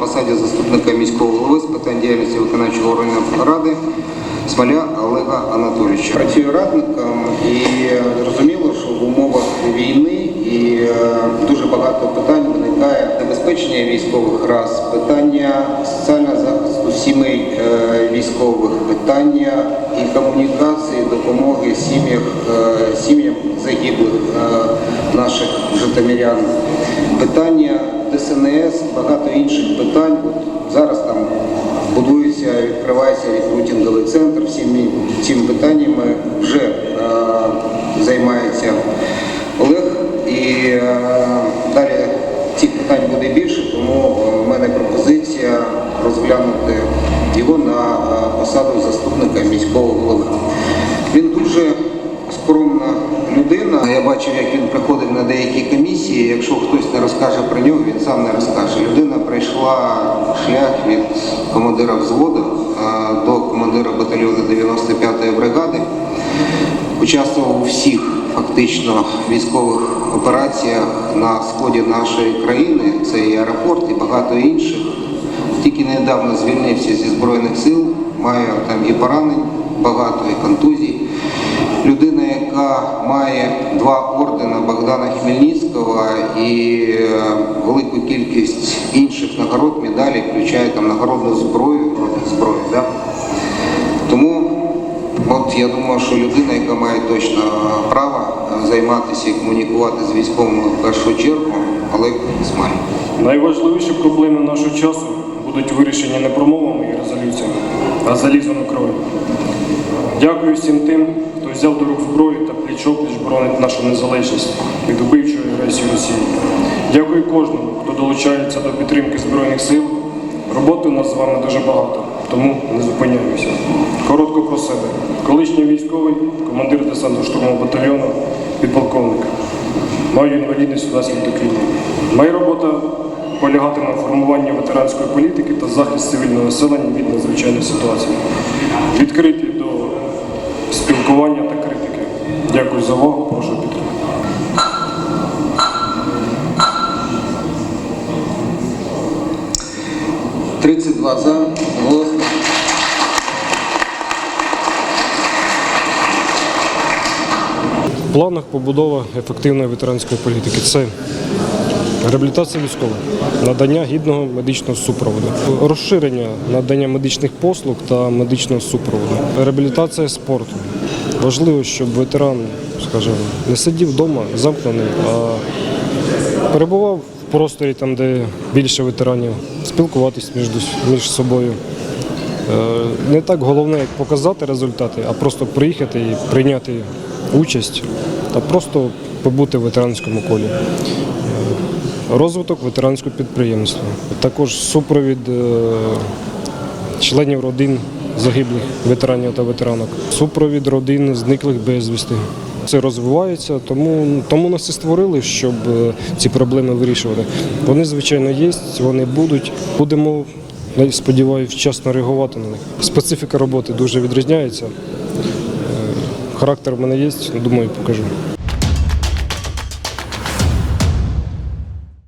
посаді заступника міського голови з питань діяльності виконавчого органів ради Смоля Олега Анатолійовича. Працюю радником і зрозуміло, що в умовах війни і е, дуже багато питань виникає забезпечення військових. Раз, питання соціального захисту сімей е, військових, питання і комунікації, допомоги е, сім'ям загиблих наших житомирян, питання ДСНС, багато інших питань. От зараз там будується, відкривається рекрутинговий центр. Всіми цими питаннями вже е, займається Олег. І е, далі цих питань буде більше, тому е, в мене пропозиція розглянути його на е, посаду заступника міського голови. Людина. Я бачив, як він приходив на деякі комісії. Якщо хтось не розкаже про нього, він сам не розкаже. Людина пройшла шлях від командира взводу до командира батальйону 95-ї бригади. Участвував у всіх фактично військових операціях на сході нашої країни. Це і аеропорт, і багато інших. Тільки недавно звільнився зі Збройних сил, має там і поранень, багато, і контузій. Людина, має два ордена Богдана Хмельницького і е, велику кількість інших нагород, медалей, включає там нагородну зброю, родину зброї. Да? Тому от я думаю, що людина, яка має точно право займатися і комунікувати з військовими в першу чергу, Олег Смаль. Найважливіші проблеми нашого часу будуть вирішені не промовами і резолюціями, а залізом у крові. Дякую всім тим, хто взяв до рук зброю та пліч-опліч боронить нашу незалежність від убивчої агресії Росії. Дякую кожному, хто долучається до підтримки Збройних сил. Роботи у нас з вами дуже багато, тому не зупиняюся. Коротко про себе. Колишній військовий, командир десантно штурмового батальйону, підполковник. Маю інвалідність внаслідок війни. Моя робота полягатиме в формуванні ветеранської політики та захист цивільного населення від надзвичайних ситуацій. Відкриті до спілкування та критики. Дякую за увагу, прошу підтримати. – 32 за, голосно. В планах побудова ефективної ветеранської політики це реабілітація військових, надання гідного медичного супроводу, розширення надання медичних послуг та медичного супроводу, реабілітація спорту. Важливо, щоб ветеран, скажімо, не сидів вдома замкнений, а перебував в просторі, там, де більше ветеранів, спілкуватись між, між собою. Е, Не так головне, як показати результати, а просто приїхати і прийняти участь та просто побути в ветеранському колі. Розвиток ветеранського підприємства. Також супровід е, членів родин загиблих ветеранів та ветеранок, супровід родин зниклих безвісти. Це розвивається, тому, тому нас і створили, щоб е, ці проблеми вирішувати. Вони, звичайно, є, вони будуть. Будемо, сподіваюся, вчасно реагувати на них. Специфіка роботи дуже відрізняється. Е, Характер в мене є, думаю, покажу.